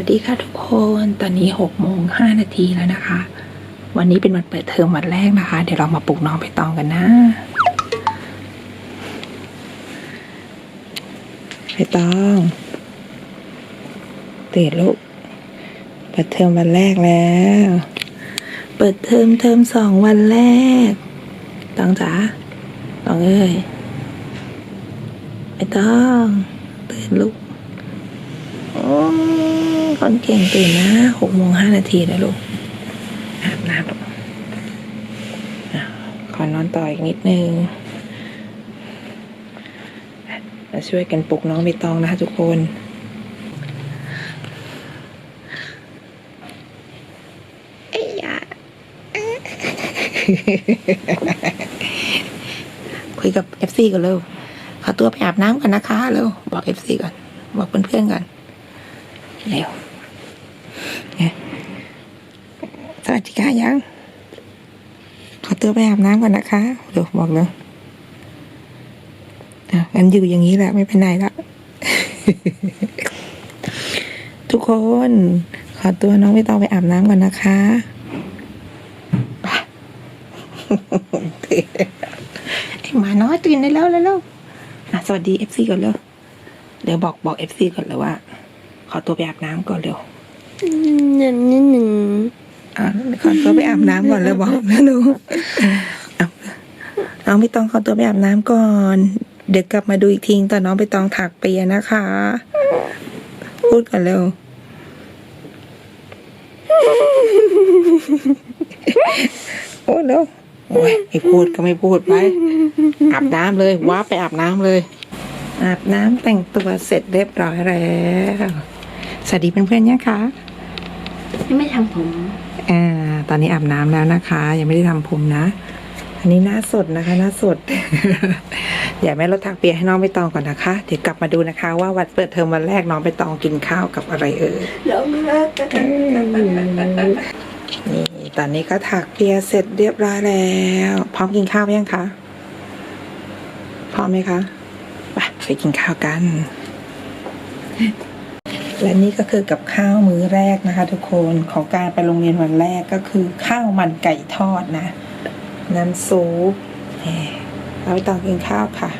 วัสดีค่ะทุกคนตอนนี้หกโมงห้านาทีแล้วนะคะ วันนี้เป็นวันเปิดเทอมวันแรกนะคะ เดี๋ยวเรามาปลุกน้องไปตองกันนะ ไปตองตื่นลูกเปิดเทอมวันแรกแล้ว เปิดเทอมเทอมสองวันแรกตองจ๋าตองเอ้ยไปตองตื่นลูกอ้ คนเก่งตื่นนะหกโมงห้านาทีแล้วลูกอาบน้ำลูกอะขอนอนต่ออีกนิดนึงมาช่วยกันปลุกน้องใบตองนะคะทุกคนเอ้ยอย่าคุยกับเอฟซีก่อนเร็วขอตัวไปอาบน้ำก่อนนะคะเร็วบอกเอฟซีก่อน บอกเพื่อนๆก่อนเร็วเนี่ย สวัสดีค่ะยัง ขอตัวไปอาบน้ำก่อนนะคะเดี๋ยวบอกเลยอะงั้นอยู่อย่างนี้แหละไม่ไปไหนละทุกคน ขอตัวน้องไม่ต้องไปอาบน้ำก่อนนะคะไปไอ้หมาน้อยตื่นได้แล้วแล้วแล้วอะสวัสดีเอฟซีก่อนเร็วเดี๋ยวบอกบอกเอฟซีก่อนเลยว่า ขอตัวไปอาบน้ำก่อนเร็วหนึ่งหนึ่งหนึ่ง อะขอตัวไปอาบน้ำก่อนเลยบอกนะลูกเอาน้องไม่ต้องขอตัวไปอาบน้ำก่อน เดี๋ยวกลับมาดูอีกทีตอนน้องไปตองถักเปียนะคะ พูดกันเร็ว โอ้เร็วโอ้ยไม่พูดก็ไม่พูดไป อาบน้ำเลยว้าไปอาบน้ำเลย อาบน้ำแต่งตัวเสร็จเรียบร้อยแล้ว สวัสดีเพื่อนๆเนี่ยค่ะไม่ทำผม อ่าตอนนี้อาบน้ำแล้วนะคะ ยังไม่ได้ทำผมนะ อันนี้หน้าสดนะคะ หน้าสดเดี๋ยวแม่รถถักเปียให้น้องไปตองก่อนนะคะ เดี๋ยวกลับมาดูนะคะ ว่าวันเปิดเทอมวันแรกน้องไปตองกินข้าวกับอะไรเอ่ยแล้วเลิกกันนี่ตอนนี้ก็ถักเปียเสร็จเรียบร้อยแล้ว พร้อมกินข้าวยังคะพร้อมไหมคะไปไปกินข้าวกัน และนี่ก็คือกับข้าวมื้อแรกนะคะ ทุกคนของการไปโรงเรียนวันแรกก็คือข้าวมันไก่ทอดนะ น้ำซุปเราไปต่อกินข้าวค่ะ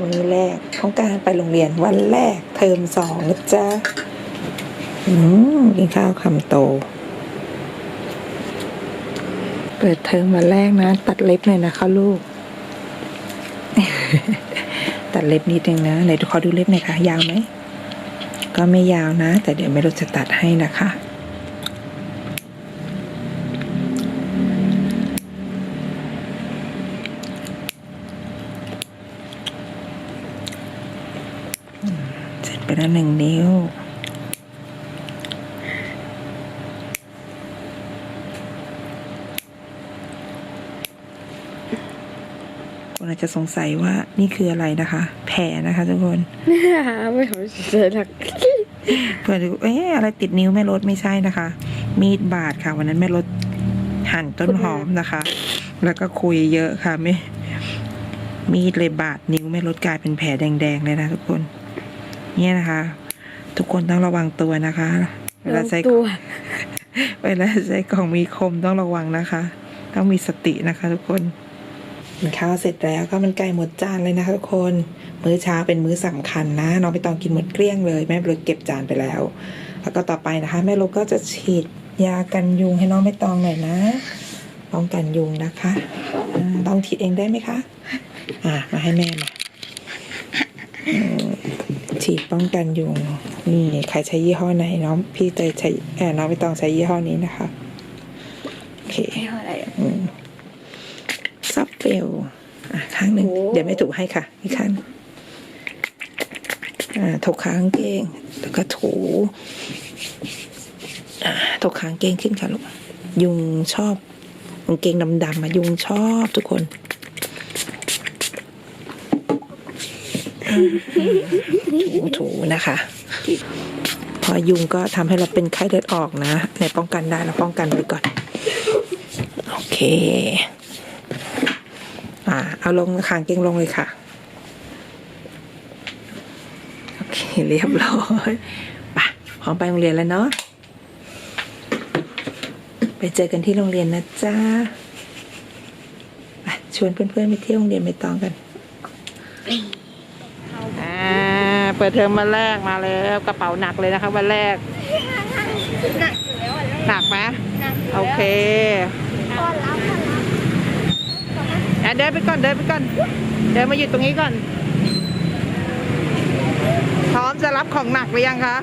มื้อแรกของการไปโรงเรียนวันแรกเทอมสองนะจ๊ะอืมกินข้าวคำโต เปิดเทอมวันแรกนะ ตัดเล็บหน่อยนะคะลูก ตัดเล็บนิดนึงนะไหนขอดูเล็บหน่อยค่ะ ยาวไหม ก็ไม่ยาวนะ แต่เดี๋ยวไม่รู้จะตัดให้นะคะเสร็จไปแล้วหนึ่งนิ้ว คนอา จจะสงสัยว่านี่คืออะไรนะคะ แผลนะคะทุกคนไม่ทำเสร็จหรอกเพื่อดูเอ๊ะอะไรติดนิ้วแม่รถไม่ใช่นะคะ มีดบาดค่ะ วันนั้นแม่รถหั่นต้นหอมนะคะ แล้วก็คุยเยอะค่ะไม่มีดเลยบาดนิ้วแม่รถกลายเป็นแผลแดงๆเลยนะทุกคน เนี่ยนะคะ ทุกคนต้องระวังตัวนะคะเวลาใช้ตัวเวลาใช้ของมีคมต้องระวังนะคะ ต้องมีสตินะคะทุกคน กินข้าวเสร็จแล้วก็มันไก่หมดจานเลยนะคะทุกคน มื้อเช้าเป็นมื้อสำคัญนะ น้องไปตองกินหมดเกลี้ยงเลยแม่เลยเก็บจานไปแล้ว แล้วก็ต่อไปนะคะ แม่ลูกก็จะฉีดยากันยุงให้น้องไปตองหน่อยนะป้องกันยุงนะคะอ่าลองฉีดเองได้ไหมคะ อ่ามาให้แม่มาฉีดป้องกันยุงนี่ใครใช้ยี่ห้อไหนน้องพี่เตยใช้เออน้องไปตองใช้ยี่ห้อนี้นะคะ โอเค ไม่เท่าไหร่ ซับเฟลอะข้างหนึ่งโอ้เดี๋ยวไม่ถูกให้ค่ะอีกข้างอ่าถกขางเกงแล้วก็ถูอ่าถกขางเกงขึ้นค่ะลูกยุงชอบกางเกงดำๆมายุงชอบทุกคนถูถูนะคะ พอยุงก็ทำให้เราเป็นไข้เลือดออกนะ ในป้องกันได้เราป้องกันไว้ก่อน โอเค เอาเอาลงขางเกงลงเลยค่ะ โอเค เรียบร้อยไปพร้อมไปโรงเรียนแล้วเนาะ ไปเจอกันที่โรงเรียนนะจ๊ะไปชวนเพื่อนๆไปเที่ยวโรงเรียนไม่ต้องกันอ่าเปิดเทอมวันแรกมาแล้วกระเป๋าหนักเลยนะคะวันแรก หนักอยู่แล้วหนักไหมโอเคพอแล้อแล้ว เดินไปก่อนเดินไปก่อน เดินมาอยู่ตรงนี้ก่อน พร้อมจะรับของหนักหรือยังคะ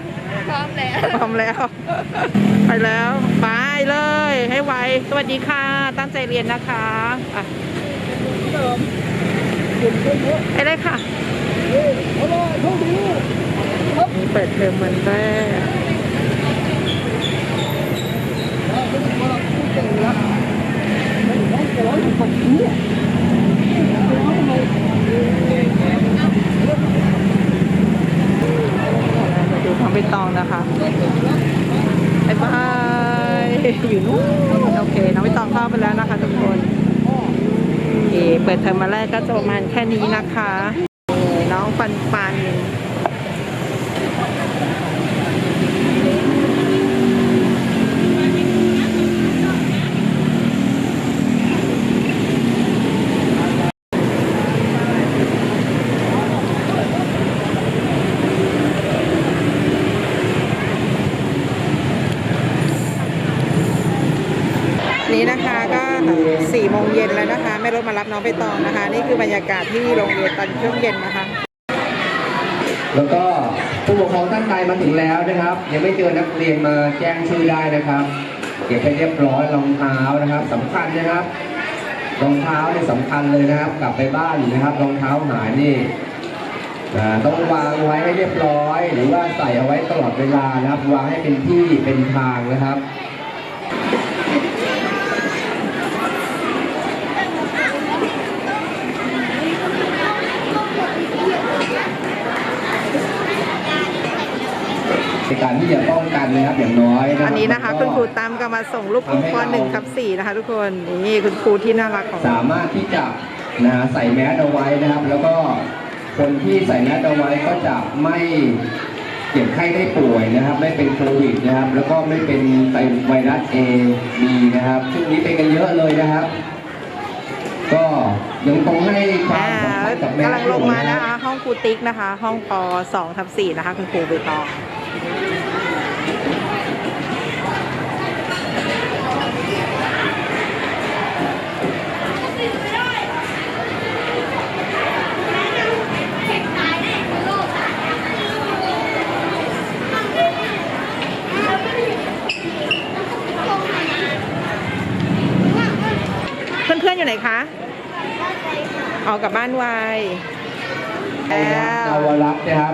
พร้อมแล้วพร้อมแล้ว ไปแล้วไปเลย ให้ไวสวัสดีค่ะ ตั้งใจเรียนนะคะอะไปเลยค่ะนี่เปิดเทอมวันแรกมาดูน้องใบตองนะคะบ๊ายบาย อยู่นู้นโอเค น้องใบตองเข้าไปแล้วนะคะทุกคนโอเคเปิดเทอมมาแร ก็จะประมาณแค่นี้นะคะนี่น้องปันปัน นี้นะคะก็สี่โมงเย็นแล้วนะคะแม่รถมารับน้องไปตองนะคะ นี่คือบรรยากาศที่โรงเรียนตอนช่วงเย็นนะคะ แล้วก็ผู้ปกครองท่านใดมาถึงแล้วนะครับ ยังไม่เจอนักเรียนมาแจ้งชื่อได้นะครับเก็บให้เรียบร้อยรองเท้านะครับสำคัญนะครับรองเท้าเนี่ยสำคัญเลยนะครับ กลับไปบ้านนะครับรองเท้าหายนี่ต้องวางไว้ให้เรียบร้อย หรือว่าใส่เอาไว้ตลอดเวลานะครับ วางให้เป็นที่เป็นทางนะครับ การที่จะป้องกันนะครับอย่างน้อยนะครับอันนี้นะคะก็คุณครูตามก็มาส่งลูกคุณปหนึ่งกับสี่นะคะ ทุกคนนี่คุณครูที่น่ารักของเราสามารถที่จะนะใส่แมสเอาไว้นะครับ แล้วก็คนที่ใส่แมสเอาไว้ก็จะไม่เจ็บไข้ได้ป่วยนะครับ ไม่เป็นโควิดนะครับ แล้วก็ไม่เป็นไวรัสเอบีนะครับช่วงนี้เป็นกันเยอะเลยนะครับ ก็ยังคงให้ควาอ่ามสำคัญกับแมสกำลังลงมาอยู่นะคะ ห้องครูติ๊กนะคะ ห้องปสองทับสี่นะคะ คุณครูใบตอง เพื่อนๆอยู่ไหนคะออกกลับบ้านไว้แล้วรัตน์นะครับ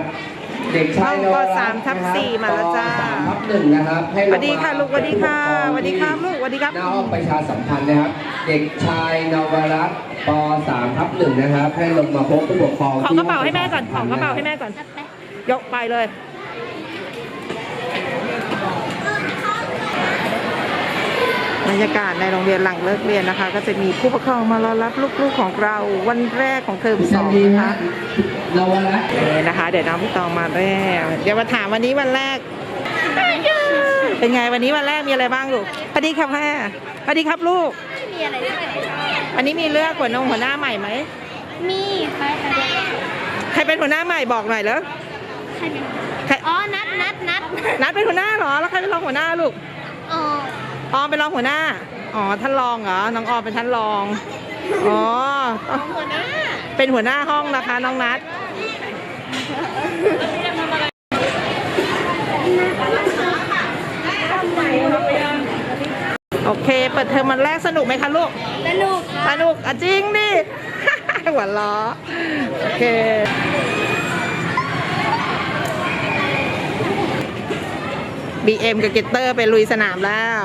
เด็กชายนวรัตน์ห้องปสามทับสี่มาแล้วจ้าปสามทับหนึ่งนะครับให้สวัสดีค่ะลูกสวัสดีค่ะสวัสดีครับลูกสวัสดีครับหน้าห้องประชาสัมพันธ์นะครับ เด็กชายนวรัตน์ปสามทับหนึ่งนะครับ ให้ลงมาพบผู้ปกครองขอที่กระเป๋าให้แม่ก่อนขอกระเป๋าให้แม่ก่อนยกไปเลย บรรยากาศในโรงเรียนหลังเลิกเรียนนะคะ ก็จะมีผู้ปกครองมารอรับลูกๆของเราวันแรกของเทอมสองดีนะนะคะนวรัตน์นี่นะคะ เดี๋ยวน้องพี่ตองมาแล้วเดี๋ยวมาถามวันนี้วันแรก เป็นไงวันนี้วันแรกมีอะไรบ้างลูกสวัสดีครับแม่สวัสดีครับลูกมีอะไรด้วยวันนี้มีเลือกหัวนงหัวหน้าใหม่ไหมมีใครใครใครเป็นหัวหน้าใหม่บอกหน่อยแล้วใครเป็นใครอ๋อนัดนัดนัดนัดเป็นหัวหน้าเหรอแล้วใครเป็นรองหัวหน้าลูกอ๋อ ออมเป็นรองหัวหน้า อ๋อ ท่านรองเหรอ น้องออมเป็นท่านรอง อ๋อ หัวหน้า เป็นหัวหน้าห้องนะคะ น้องนัดโอเค เปิดเทอมวันแรกสนุกไหมคะลูก สนุกสนุกอะจริงดิ หัวล้อ โอเค BM กับเกตเตอร์ไปลุยสนามแล้ว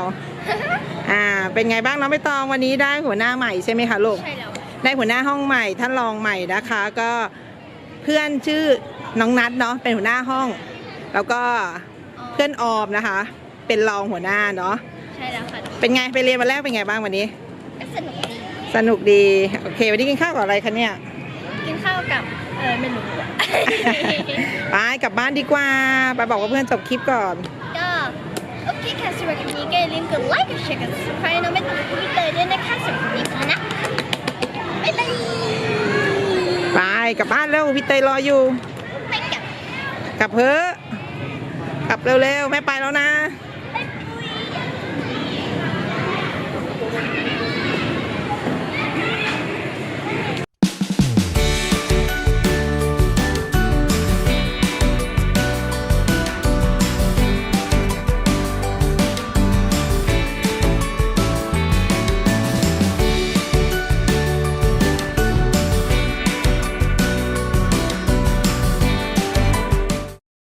อ่า เป็นไงบ้างน้องใบตองวันนี้ได้หัวหน้าใหม่ใช่ไหมคะลูก ใช่แล้วได้หัวหน้าห้องใหม่ท่านรองใหม่นะคะ ก็เพื่อนชื่อน้องนัดเนาะเป็นหัวหน้าห้อง แล้วก็เพื่อนออมนะคะ เป็นรองหัวหน้าเนาะ ใช่แล้วค่ะเป็นไงไปเรียนวันแรกเป็นไงบ้างวันนี้ก็สนุกดีสนุกดี โอเค วันนี้กินข้าวกับอะไรคะเนี่ย กินข้าวกับเออไม่รู้อะไปกลับบ้านดีกว่า ไปบอกว่าเพื่อนจบคลิปก่อน ที่แคสำหรันนี้ก็อย่าลืมกดไลค์กดแชร์กด subscribe น้องไม่ต้องคุยเลยด้วยนะคะสำหรับคลิปนี้ไปแล้วนะบ๊ายบายไปกลับบ้านแล้วพี่เตยรออยู่ไปกลับกลับเพอกลับเร็วๆแม่ไปแล้วนะ